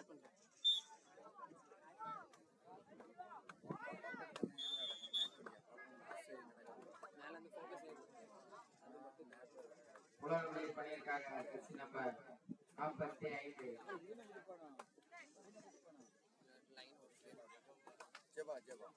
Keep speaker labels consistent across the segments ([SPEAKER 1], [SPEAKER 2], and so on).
[SPEAKER 1] Start பண்றேன் வந்து
[SPEAKER 2] பண்ணியிருக்காங்க கட்சி நம்பர் நாற்பத்தி ஐந்து.
[SPEAKER 1] லைன்
[SPEAKER 3] ஜெபா ஜெபா.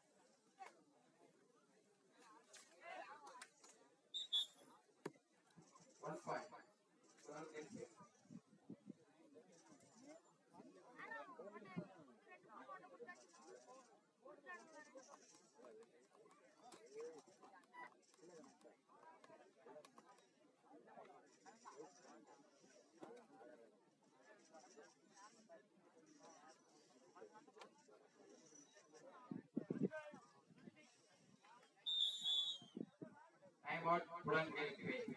[SPEAKER 2] not run away.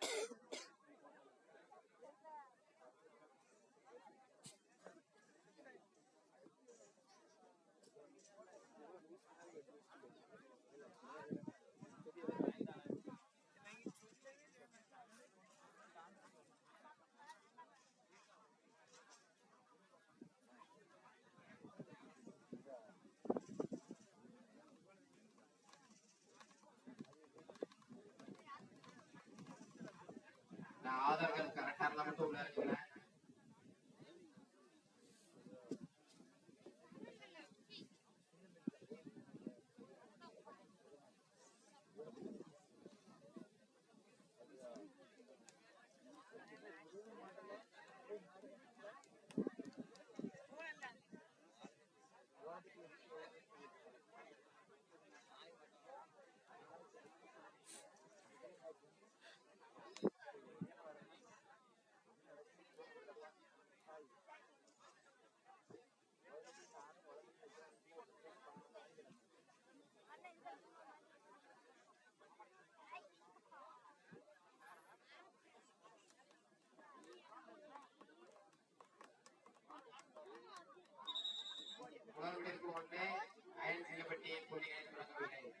[SPEAKER 2] Thank you. Gracias. உலகத்திற்கு ஒன்று அயல் செய்யப்பட்டு புள்ளிகளை தொடங்கவில்லை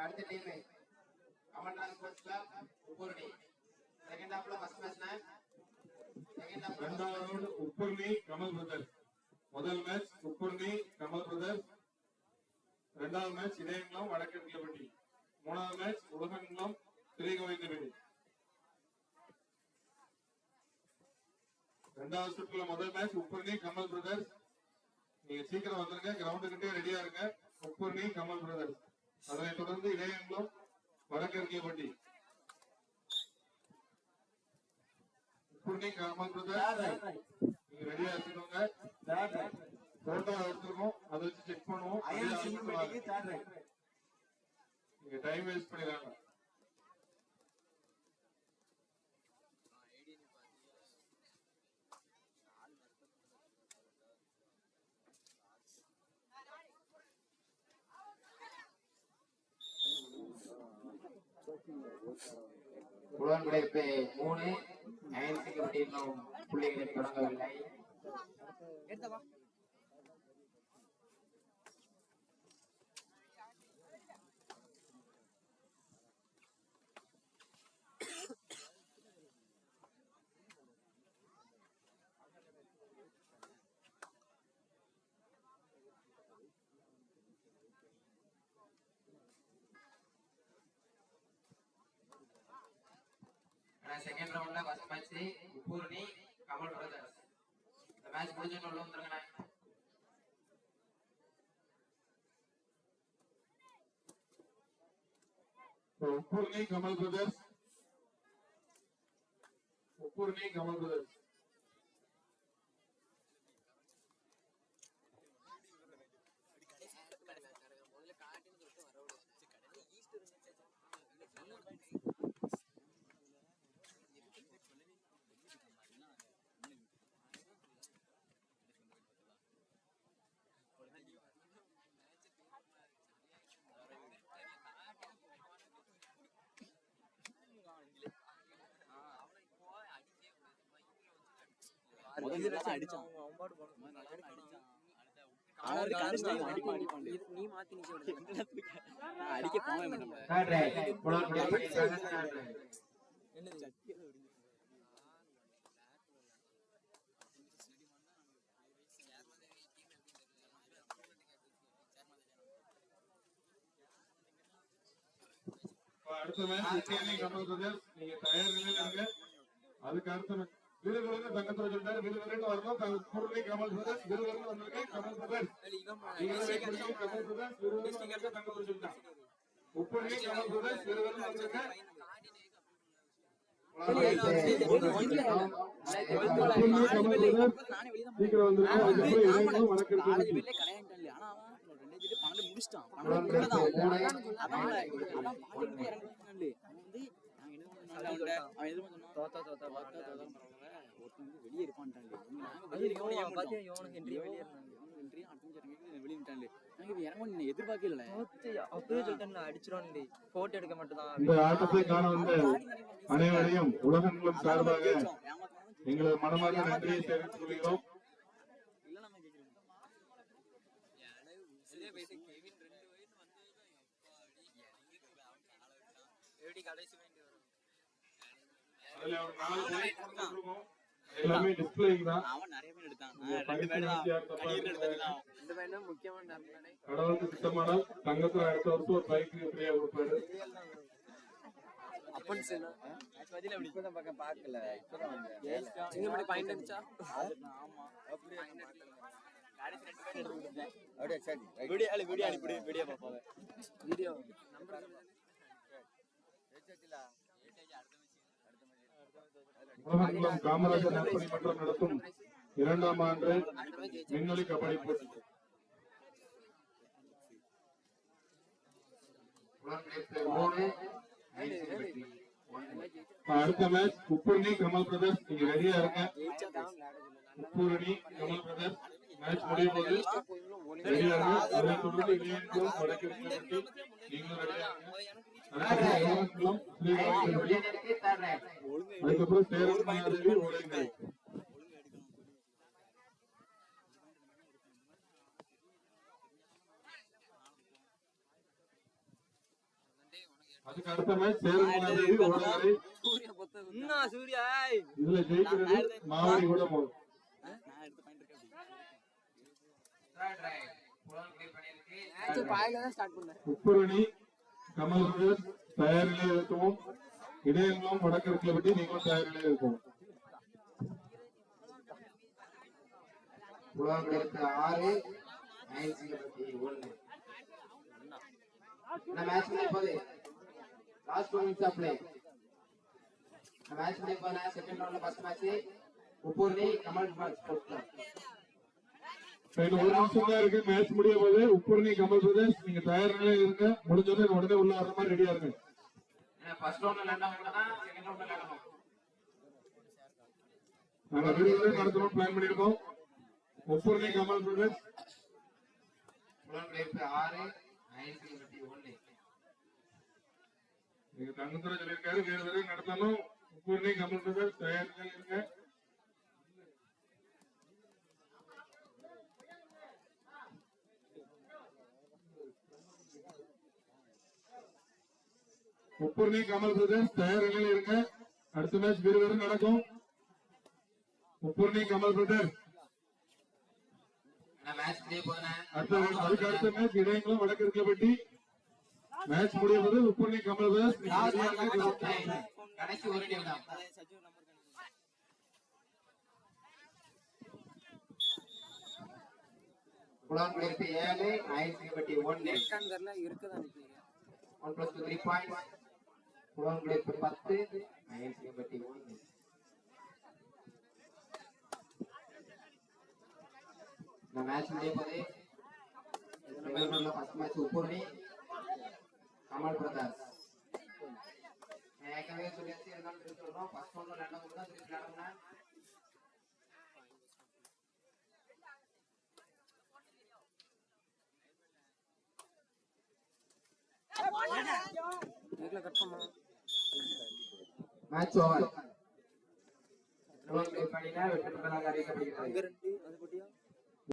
[SPEAKER 2] அடுத்த team Amarnath sports club Uppurani second ஹாஃப்ல ஃபர்ஸ்ட் மேட்ச் செகண்ட் ஹாஃப்ல
[SPEAKER 4] இரண்டாவது ரவுண்ட் உப்பூர்ணி கமல் பிரதர் முதல் மேட்ச் உப்புர்ணி கமல் பிரதர் இரண்டாவது மேட்ச் இதயங்குளம் வடக்கிழப்பட்டி மூணாவது மேட்ச் உலகங்குளம் திரிகோவிந்தபடி ரெண்டாவது சுற்றுல முதல் மேட்ச் உப்பூர்ணி கமல் பிரதர்ஸ் நீங்க சீக்கிரம் வந்துருங்க கிரவுண்டுக்கிட்டே ரெடியா இருங்க. உப்பூர்ணி கமல் பிரதர்ஸ் அதனைத் தொடர்ந்து இதயங்குளம் வடக்கிழப்பட்டி உப்புர்ணி கமல் பிரதர்ஸ் நீங்க ரெடியா இருக்கணுங்க போட்டோ எடுத்துருக்கோம் அதை வச்சு செக் பண்ணுவோம் அப்படியே அனுப்பிடுவாங்க. நீங்க டைம் வேஸ்ட் பண்ணிடுறாங்க
[SPEAKER 2] உலகங்களுக்கு மூணு அயன் செய்யப்பட்டு இன்னும் தொடங்கவில்லை.
[SPEAKER 1] எடுத்தவா
[SPEAKER 2] செகண்ட் ரவுண்ட்ல first match Uppurani Kamal brothers இந்த மேட்ச் முடிஞ்சு உள்ள வந்துருங்கண்ணே
[SPEAKER 4] Uppurani Kamal brothers Uppurani Kamal brothers
[SPEAKER 2] third right
[SPEAKER 1] என்னது
[SPEAKER 4] இப்ப அடுத்த மேட்ச் நீங்க தயார் நிலையில இருங்க. அதுக்கு அடுத்த விருதுகளுக்கு தங்கத்துல சொல்லிட்டாரு. விருதுகளுக்கு வரணும். உப்பரணி கமல் பிரதர்ஸ் விருதுகளுக்கு வந்திருக்கு கமல் பண்ணுங்க. கமல் விருதுகளுக்கு வந்திருக்கு தங்கத்துல சொல்லிட்டான் உப்பரணி கமல் பிரதர்ஸ் விருதுகளுக்கு வந்திருக்கு உப்பரணி கமல் பிரதர்ஸ் சீக்கிரம்
[SPEAKER 5] பேரும் பன்னெண்டு முடிச்சிட்டான் வந்து வெளியே
[SPEAKER 1] இருந்தாங்க.
[SPEAKER 5] என்ட்ரி அடுத்த இறங்கி வெளியே விட்டான்ல நாங்க இவன் இறங்க நீ எதிர்பார்க்கல
[SPEAKER 1] அப்பவே சொல்லிட்டேன்ல அடிச்சிருவான்டி. போட்டோ எடுக்க மட்டும் தான்
[SPEAKER 4] இந்த ஆட்டத்தை காண வந்த அனைவரையும் உலகங்களும் சார்பாக எங்களது மனமார்ந்த நன்றியை தெரிவித்துக் கொள்கிறோம்.
[SPEAKER 1] கடைசி வேண்டி வரும்?
[SPEAKER 4] அதுல ஒரு நாலு point கொடுத்திருக்கோம். எல்லாமே டிஸ்பிளேயிங் தான்.
[SPEAKER 5] அவன் நிறைய பேர் எடுத்தான் ரெண்டு பேர் தான்.
[SPEAKER 1] இந்த பையன் தான் முக்கியமான நண்பனே
[SPEAKER 4] கடவுளுக்கு சுத்தமானால் தங்கத்துல அடுத்த வருஷம் ஒரு பைக் ஃப்ரீயா கொடுப்பாரு.
[SPEAKER 1] அப்பன் சேனா
[SPEAKER 5] மேட்ச் பதில அப்படி.
[SPEAKER 3] இப்பதான் பக்கம் பார்க்கல. இப்பதான் வந்தேன்.
[SPEAKER 1] பாயிண்ட் இருந்துச்சா
[SPEAKER 5] ஆமா. அப்படியே கடைசி ரெண்டு பேர் எடுத்து கொடுத்தேன்
[SPEAKER 3] அப்படியே சரி ரைட்
[SPEAKER 5] வீடியோ வீடியோ அனுப்பிடு வீடியோ பாப்பாங்க
[SPEAKER 1] வீடியோ நம்பர்
[SPEAKER 4] உலகங்களும் காமராஜர் நற்பணி மன்றம் நடத்தும் இரண்டாம் ஆண்டு விண்வெளி கபடி போட்டி. அடுத்த மேட்ச் உப்பூரணி கமல் பிரதர்ஸ். நீங்க ரெடியா இருங்க. உப்பூரணி கமல் பிரதர்ஸ். மேட்ச் முடியும் போது அதை தொடர்ந்து நீங்களும் அதுக்கப்புறம் சேரன் ஓடுங்கள் அதுக்கு அடுத்த மேட்ச் சேரன் மாதேவி ஓடுங்களை இதுல ஜெயிக்கிறது மாவடி கூட போகும் உப்புரணி கமல் பிரதர்ஸ் தயார் நிலையில் இருக்கவும் இடையங்களும் வடக்கிழக்கில் பற்றி நீங்களும் தயார் நிலையில் இருக்கவும்
[SPEAKER 2] புலன் ஆறு ஐந்து ஒன்று இந்த மேட்ச் போகுது. லாஸ்ட் டூ மினிட்ஸ் மேட்ச் போனா செகண்ட் ரவுண்ட்ல first match Uppurani Kamal sports club
[SPEAKER 4] இன்னும் ஒரு நிமிஷம் தான் இருக்கு. மேட்ச் முடிய போது உப்புரணி கமல் பிரதர்ஸ் நீங்க தயார் நிலையில் இருங்க. முடிஞ்சோடனே உடனே உள்ள வர மாதிரி ரெடியா இருங்க. நாங்க விருதுல நடத்தணும் பிளான் பண்ணிருக்கோம் உப்புரணி கமல்
[SPEAKER 2] கிளியருக்கு ஆறு ஐந்து வெற்றி ஒன்று.
[SPEAKER 4] நீங்க தங்கத்துறை சொல்லியிருக்காரு. வேறு நடத்தணும். உப்புரணி கமல் பிரதர்ஸ் தயார் நிலையில் இருங்க. உப்புரணி கமல் பிரதர்ஸ் தயார் நிலையில் இருங்க. அடுத்த மேட்ச் விறுவிறு நடக்கும். உப்புரணி கமல் பிரதர்ஸ் அடுத்த அதுக்கு அடுத்த மேட்ச் இடையங்களும் வடக்கு இருக்கபட்டி மேட்ச் முடிய போது உப்புரணி கமல்.
[SPEAKER 2] கடைசி ஒரு கிளியருக்கு ஏழு ஐந்து வெற்றி ஒன்று
[SPEAKER 1] இருக்குதான்
[SPEAKER 2] one plus two three points கிளியருக்கு பத்து வெற்றி ஒன்று. இந்த மேட்ச் முடிய போது ரவுண்ட்ல ஃபர்ஸ்ட் மேட்ச் உப்பூர்ணி கமல் பிரதாஸ் ஏற்கனவே சொல்லியாச்சு இருந்தாலும் திருப்பி சொல்றோம். ஃபர்ஸ்ட் ஒன்று ரெண்டாவது தான் திருப்பி விளையாடணும் மேட்ச் ஓவர் பண்ணினா வெற்றி பெற்றதாக அறிவிக்கப்படுகிறது